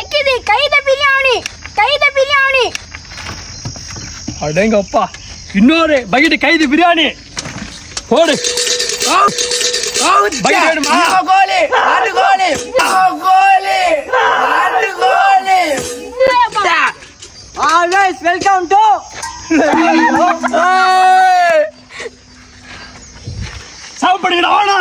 வைக்குது. கைத பிரியாணி. கைத பிரியாணி. அடேங்கப்பா. இன்னொரு பக்கெட் கைது பிரியாணி. போடு. ஆல்வேஸ் வெல்கம் டு சாப்பிடுங்கடா வாடா.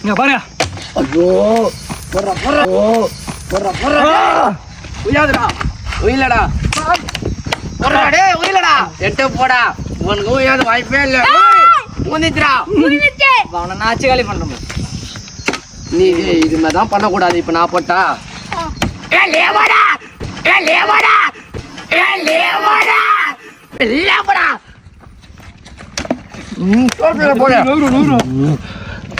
இங்க பாருங்க. ஐயோ போடுறா போடுறா ஓ போடுறா போடுறா உயாதுடா உயிலடா. போடுறா டே உயிலடா. எட்டு போடா. உனக்கு உயாது வாய்ப்பே இல்ல. முந்திச்சுடா. அவனை நாச்சு காலி பண்றோம் நீ இது மாதிரி தான் பண்ணக்கூடாது. இப்ப நான் போட்டா. ஏ லேவாடா. ஏ லேவாடா. ஏ லேவாடா. லேவாடா. ம் டோட்டல போடு. நூறு நூறு.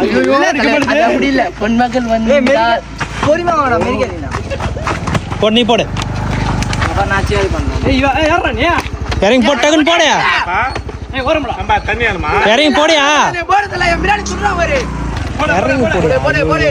இல்ல, அப்படி இல்ல. பொன்மக்கள் வந்து பொறுமை வாடா மெரிக்கா போடு நீ போடு. இறங்கி போட்டு டக்குன்னு போடு. ஏய் வரும்டா இறங்கி போடியா இறங்கி போடு போடு போடு போடு